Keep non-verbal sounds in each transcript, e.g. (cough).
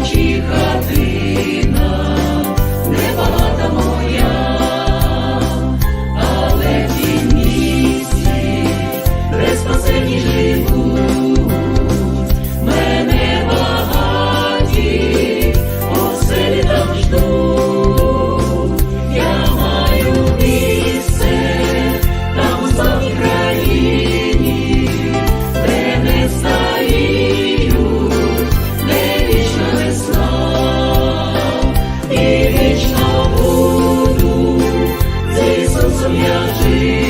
очі хати. Jesus.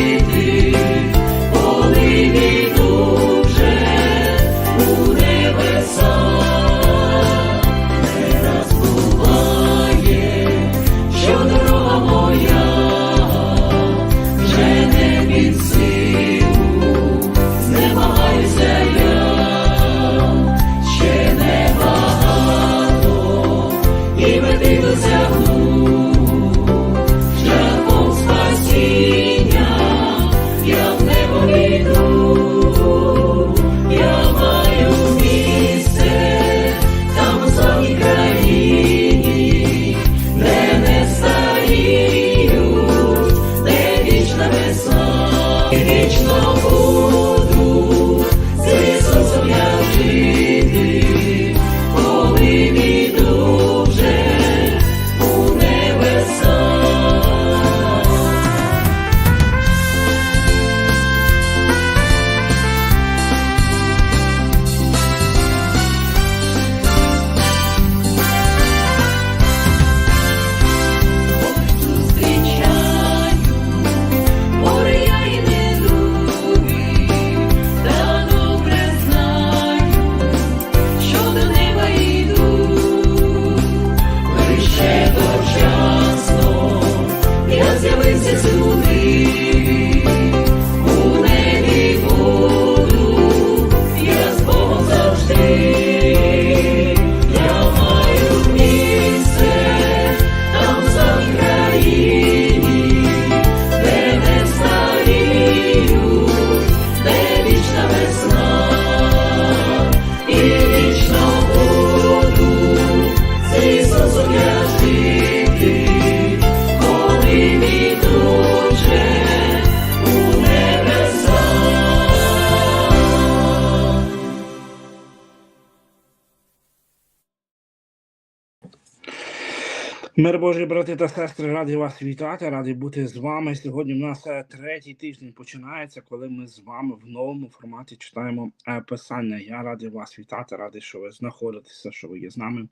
Мир Божий, брати та сестри, раді вас вітати, раді бути з вами. Сьогодні в нас е, третій тиждень починається, коли ми з вами в новому форматі читаємо е, писання. Я радий вас вітати, радий, що ви знаходитеся, що ви є з нами.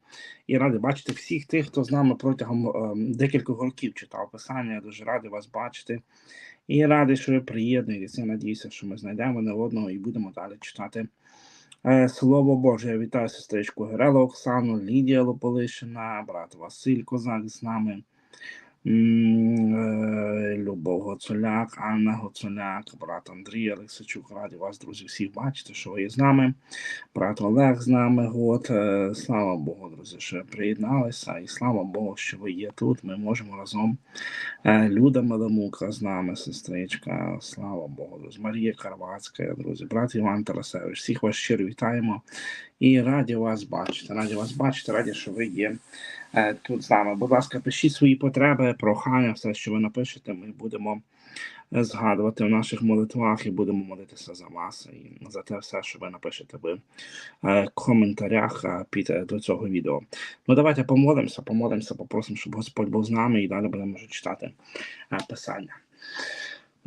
І радий бачити всіх тих, хто з нами протягом е, декількох років читав писання. Я дуже радий вас бачити. І радий, що ви приєднуєтеся. Надіюся, що ми знайдемо не одного і будемо далі читати. Е, Слово Боже, я вітаю сестричку Герелу Оксану, Лідія Лополишина, брат Василь Козак з нами, Любов Гоцуляк, Анна Гоцуляк, брат Андрій Олексичук. Раді вас, друзі, всіх бачити, що ви є з нами. Брат Олег з нами. Год. Е, Слава Богу, друзі, що приєдналися, і слава Богу, що ви є тут. Ми можемо разом. Е, Люда Мелемука з нами, сестричка. Слава Богу, друзі. Марія Карвацька, друзі, брат Іван Тарасевич. Всіх вас щиро вітаємо і раді вас бачити. Раді вас бачити, раді, що ви є е, тут з нами. Будь ласка, пишіть свої потреби, прохання, все, що ви напишете, ми будемо е, згадувати в наших молитвах і будемо молитися за вас і за те все, що ви напишете в е, коментарях е, під е, до цього відео. Ну давайте помолимося, помолимося, попросимо, щоб Господь був з нами і далі будемо читати е, писання.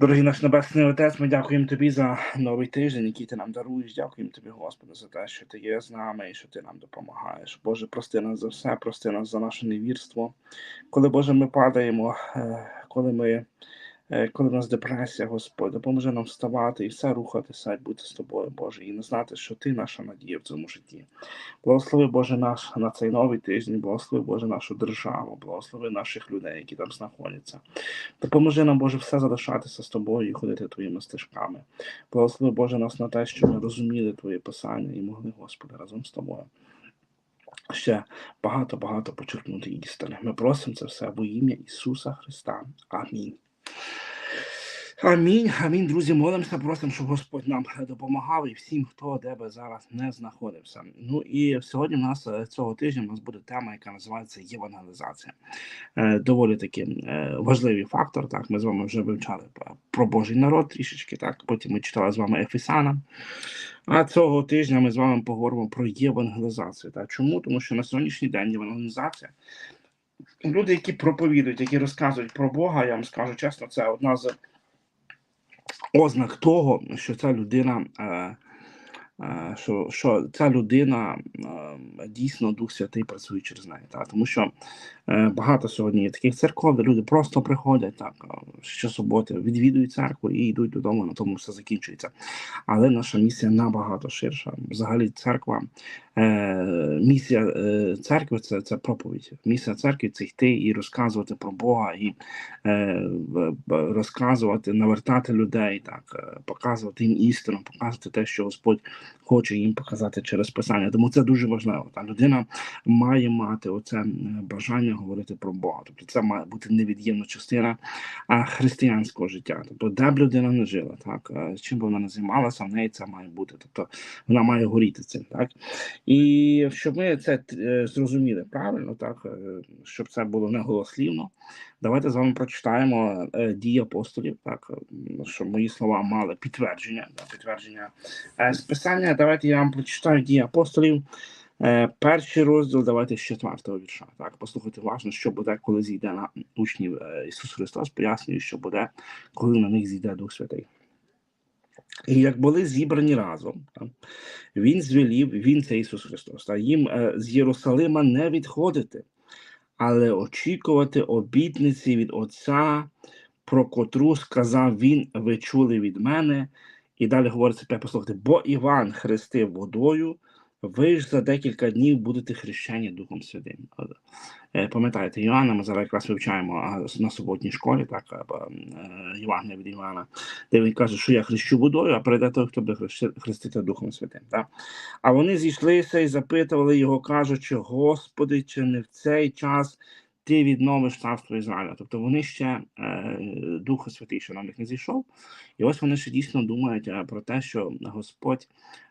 Дорогий наш Небесний Отець, ми дякуємо Тобі за новий тиждень, який ти нам даруєш. Дякуємо Тобі, Господи, за те, що Ти є з нами і що Ти нам допомагаєш. Боже, прости нас за все, прости нас за наше невірство. Коли, Боже, ми падаємо, е, коли ми. Е, Коли в нас депресія, Господь, допоможи нам вставати і все рухатися, і бути з тобою, Боже, і не знати, що ти наша надія в цьому житті. Благослови, Боже, наш на цей новий тиждень, благослови, Боже, нашу державу, благослови наших людей, які там знаходяться. Допоможи нам, Боже, все залишатися з тобою і ходити твоїми стежками. Благослови, Боже, нас на те, що ми розуміли Твоє писання і могли, Господи, разом з тобою. Ще багато-багато почерпнути істини. Ми просимо це все во ім'я Ісуса Христа. Амінь. Амінь, амінь, друзі, молимося, просимо, щоб Господь нам допомагав і всім, хто де би зараз не знаходився. Ну і сьогодні в нас е, цього тижня у нас буде тема, яка називається євангелізація. Е, Доволі таки е, важливий фактор. Так, ми з вами вже вивчали про Божий народ трішечки. Так, потім ми читали з вами Ефесана. А цього тижня ми з вами поговоримо про євангелізацію. Так, чому? Тому що на сьогоднішній день євангелізація. Люди, які проповідують, які розказують про Бога, я вам скажу чесно, це одна з ознак того, що ця людина, е, е, що, що ця людина е, дійсно Дух Святий працює через неї. Так? Тому що е, багато сьогодні є таких церков, де люди просто приходять так, щосуботи, відвідують церкву і йдуть додому, на тому все закінчується. Але наша місія набагато ширша. Взагалі, церква, місія е, церкви це, це проповідь. Місія церкви це йти і розказувати про Бога, і е, розказувати, навертати людей, так, е, показувати їм істину, показувати те, що Господь хоче їм показати через писання. Тому це дуже важливо. Та людина має мати оце е, бажання говорити про Бога. Тобто це має бути невід'ємна частина християнського життя. Тобто, де б людина не жила, так е, чим би вона не займалася, в неї це має бути. Тобто вона має горіти цим, так і щоб ми це е, зрозуміли правильно, так е, щоб це було не голослівно. Давайте з вами прочитаємо е, дії апостолів, так щоб мої слова мали підтвердження, да, підтвердження е, з писання. Давайте я вам прочитаю дії апостолів. Перший розділ, давайте з четвертого вірша. Так, послухайте уважно, що буде, коли зійде на учнів Ісус Христос, пояснює, що буде, коли на них зійде Дух Святий. І як були зібрані разом, він звелів, він це Ісус Христос, та їм е, з Єрусалима не відходити, але очікувати обітниці від Отця, про котру сказав він, ви чули від мене. І далі говориться, послухайте, бо Іван хрестив водою, ви ж за декілька днів будете хрещені Духом Святим. Е, Пам'ятаєте, Йоанна, ми зараз якраз вивчаємо на суботній школі, так, або е, від Івана, де він каже, що я хрещу водою, а прийде той, хто буде хрестити Духом Святим. Так? А вони зійшлися і запитували його, кажучи, Господи, чи не в цей час ти відновиш царство Ізраїля? Тобто вони ще е, Духа Святий, що на них не зійшов, і ось вони ще дійсно думають е, про те, що Господь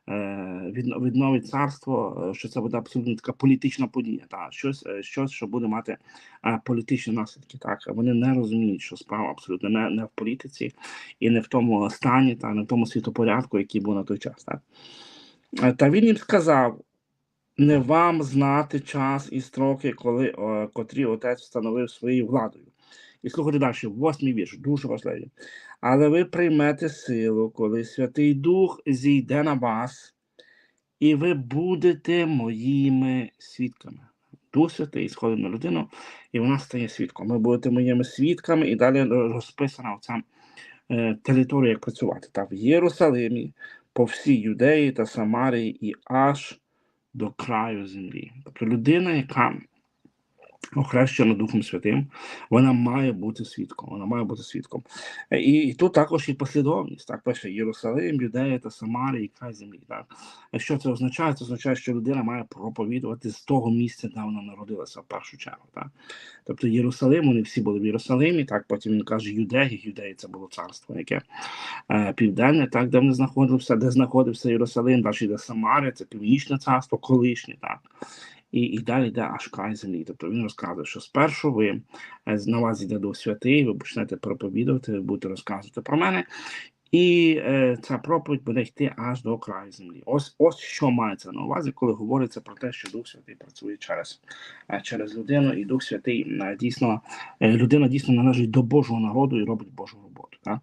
е, відновить царство, е, що це буде абсолютно така політична подія, та щось, е, щось, що буде мати політичні наслідки. Так вони не розуміють, що справа абсолютно не, не в політиці і не в тому стані, та не в тому світопорядку, який був на той час. Так? Та він їм сказав: не вам знати час і строки, коли е, котрі отець встановив своєю владою. І слухайте далі, восьмий вірш, дуже важливий. Але ви приймете силу, коли Святий Дух зійде на вас, і ви будете моїми свідками. Дух Святий сходить на людину, і вона стає свідком. Ви будете моїми свідками, і далі розписана оця е, територія, як працювати. Так, в Єрусалимі, по всій Юдеї та Самарії і аж до краю землі. Тобто людина, яка охрещена Духом Святим, вона має бути свідком. Вона має бути свідком. Е, І, і тут також і послідовність. Так, пише Єрусалим, Юдея та Самарія і край землі. Так. Що це означає? Це означає, що людина має проповідувати з того місця, де вона народилася в першу чергу. Так. Тобто Єрусалим, вони всі були в Єрусалимі, так потім він каже Юдеї, Юдеї це було царство, яке е, південне, так, де вони знаходилися, де знаходився Єрусалим, далі йде Самарія, це північне царство, колишнє, так. І, і далі йде аж край землі. Тобто він розказує, що спершу ви е, на вас йде Дух Святий, ви почнете проповідувати, ви будете розказувати про мене, і е, ця проповідь буде йти аж до краю землі. Ось ось що мається на увазі, коли говориться про те, що Дух Святий працює через, е, через людину, і Дух Святий е, дійсно людина дійсно належить до Божого народу і робить Божу роботу. Так?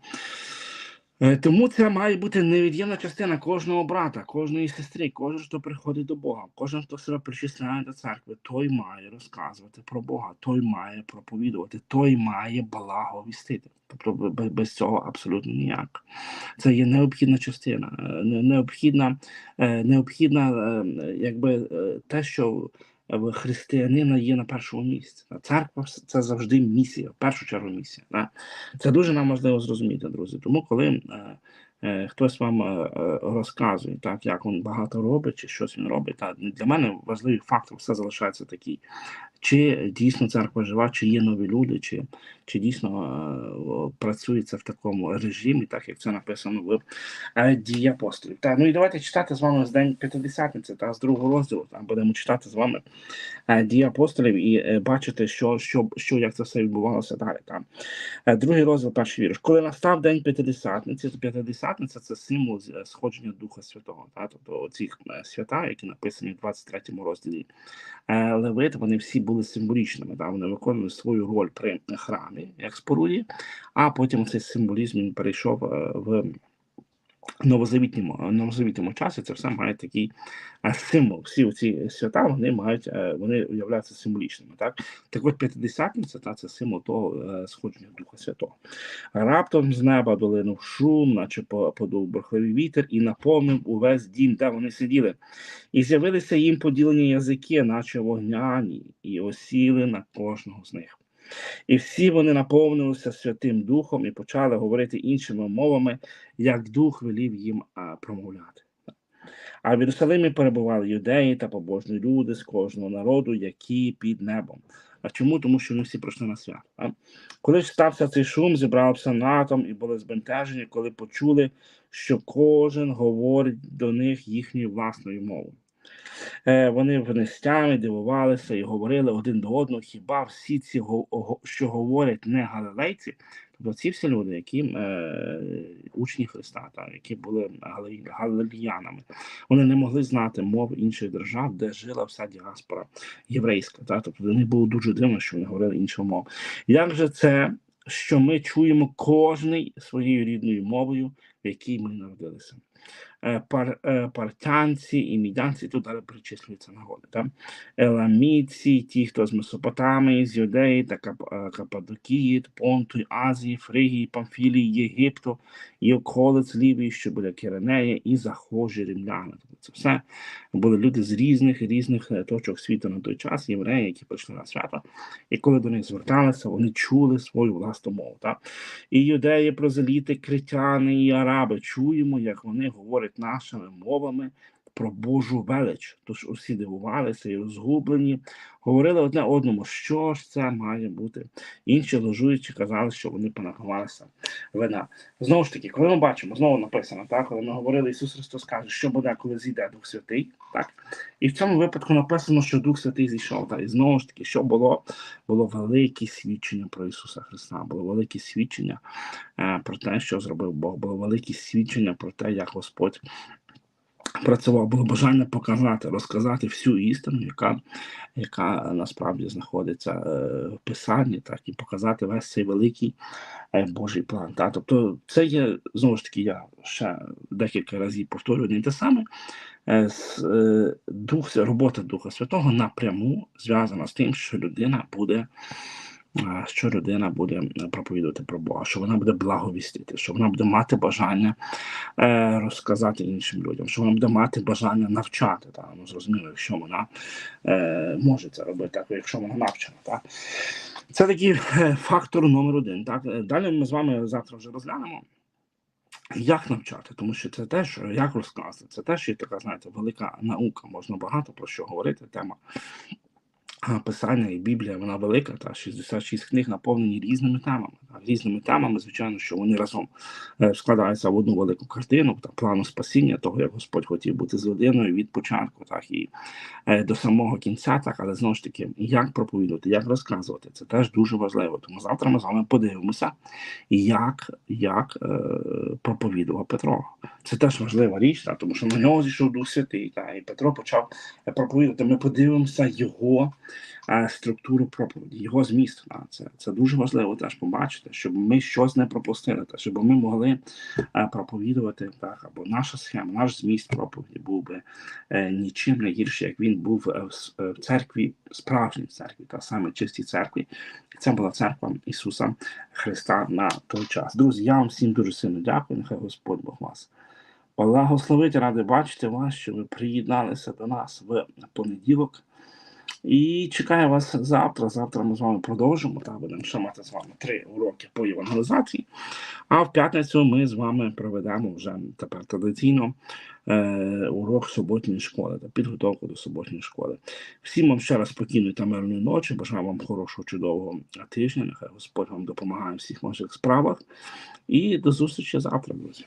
Е, Тому це має бути невід'ємна частина кожного брата, кожної сестри, кожен, хто приходить до Бога, кожен, хто себе причисляє до церкви, той має розказувати про Бога, той має проповідувати, той має благовістити. Тобто без цього абсолютно ніяк. Це є необхідна частина, е, необхідна, е, необхідна якби те, що християнина є на першому місці. Церква це завжди місія, в першу чергу місія. Це дуже нам важливо зрозуміти, друзі. Тому, коли е, е, хтось вам е, розказує, так, як він багато робить, чи щось він робить, Та для мене важливий фактор все залишається такий. Чи дійсно церква жива, чи є нові люди, чи, чи дійсно е, працюється в такому режимі, так як це написано в е, дії апостолів. Так, ну і давайте читати з вами з День П'ятидесятниці, та з другого розділу. Там будемо читати з вами е, дії апостолів і бачити, що, що, що як це все відбувалося далі. Там. Другий розділ, перший вірш. Коли настав день П'ятидесятниці, то П'ятидесятниця це символ сходження Духа Святого. Та? Тобто оці е, свята, які написані в 23 розділі Левит, вони всі були символічними. да? Вони виконували свою роль при храмі, як споруді, а потім цей символізм він перейшов е, в новозавітньому, новозавітньому часі. Це все має такий е, символ. Всі ці свята вони мають, е, вони являються символічними. Так, так от п'ятидесятниця та це символ того е, сходження Духа Святого. Раптом з неба долинув шум, наче по- подув бурхливий вітер, і наповнив увесь дім, де вони сиділи. І з'явилися їм поділені язики, наче вогняні, і осіли на кожного з них. І всі вони наповнилися Святим Духом і почали говорити іншими мовами, як Дух велів їм промовляти. А в Єрусалимі перебували юдеї та побожні люди з кожного народу, які під небом. А чому? Тому що вони всі прийшли на свято. А? Коли ж стався цей шум, зібрався натом і були збентежені, коли почули, що кожен говорить до них їхньою власною мовою. Е, вони в нестямі дивувалися і говорили один до одного, хіба всі ці, що говорять не галилейці, тобто ці всі люди, які е, учні Христа, та, які були галилеянами, вони не могли знати мов інших держав, де жила вся діаспора єврейська. Та, тобто для було дуже дивно, що вони говорили іншою мовою. Як же це, що ми чуємо кожний своєю рідною мовою, в якій ми народилися? Е, Пар, е, партянці і мідянці тут далі причислюються народи. Так? Еламійці, ті, хто з Месопотамії, з Юдеї та Кап, е, Каппадокії, Понту, Азії, Фригії, Памфілії, Єгипту і околиць Лівії, що біля Киренея, і захожі римляни. Тобто Це все були люди з різних різних точок світу на той час, євреї, які прийшли на свято. І коли до них зверталися, вони чули свою власну мову. Так? І юдеї, прозеліти, критяни і араби чуємо, як вони говорять нашими мовами про Божу велич. Тож усі дивувалися і розгублені, говорили одне одному, що ж це має бути. Інші ложуючи казали, що вони понапивалися вина. Знову ж таки, коли ми бачимо, знову написано, так, коли ми говорили, Ісус Христос каже, що буде, коли зійде Дух Святий, так, і в цьому випадку написано, що Дух Святий зійшов. Так, і знову ж таки, що було? Було велике свідчення про Ісуса Христа, було велике свідчення е, про те, що зробив Бог, було велике свідчення про те, як Господь працював, було бажання показати, розказати всю істину, яка, яка насправді знаходиться е, в писанні, так і показати весь цей великий е, Божий план. Так? Тобто, це є знову ж таки, я ще декілька разів повторюю й те саме. Е, Дух, робота Духа Святого напряму зв'язана з тим, що людина буде. Е, Що людина буде проповідувати про Бога, що вона буде благовістити, що вона буде мати бажання е, розказати іншим людям, що вона буде мати бажання навчати. Та? Ну, зрозуміло, якщо вона е, може це робити, якщо вона навчена. Так? Це такий е, фактор номер один. Так? Е, Далі ми з вами завтра вже розглянемо. Як навчати, тому що це теж як розказати, це теж є така, знаєте, велика наука. Можна багато про що говорити. Тема (clears throat) писання і Біблія вона велика, та 66 книг наповнені різними темами. Та, різними темами, звичайно, що вони разом е, складаються в одну велику картину та плану спасіння, того як Господь хотів бути з людиною від початку, так і е, до самого кінця, так, але знову ж таки, як проповідувати, як розказувати, це теж дуже важливо. Тому завтра ми з вами подивимося, як, як е, проповідував Петро. Це теж важлива річ, та, тому що на нього зійшов Дух Святий, та, і Петро почав е, проповідувати. Ми подивимося його структуру проповіді, його зміст. Це, це дуже важливо теж побачити, щоб ми щось не пропустили, та, щоб ми могли е, проповідувати так, або наша схема, наш зміст проповіді був би е, нічим не гірше, як він був е, е, в церкві, справжній церкві, та саме чистій церкві. Це була церква Ісуса Христа на той час. Друзі, я вам всім дуже сильно дякую. Нехай Господь Бог вас благословить, радий бачити вас, що ви приєдналися до нас в понеділок. І чекаю вас завтра. Завтра ми з вами продовжимо. Та будемо ще мати з вами три уроки по євангелізації. А в п'ятницю ми з вами проведемо вже тепер традиційно е, урок суботньої школи та підготовку до суботньої школи. Всім вам ще раз спокійної та мирної ночі. Бажаю вам хорошого, чудового тижня. Нехай Господь вам допомагає в всіх ваших справах. І до зустрічі завтра, друзі.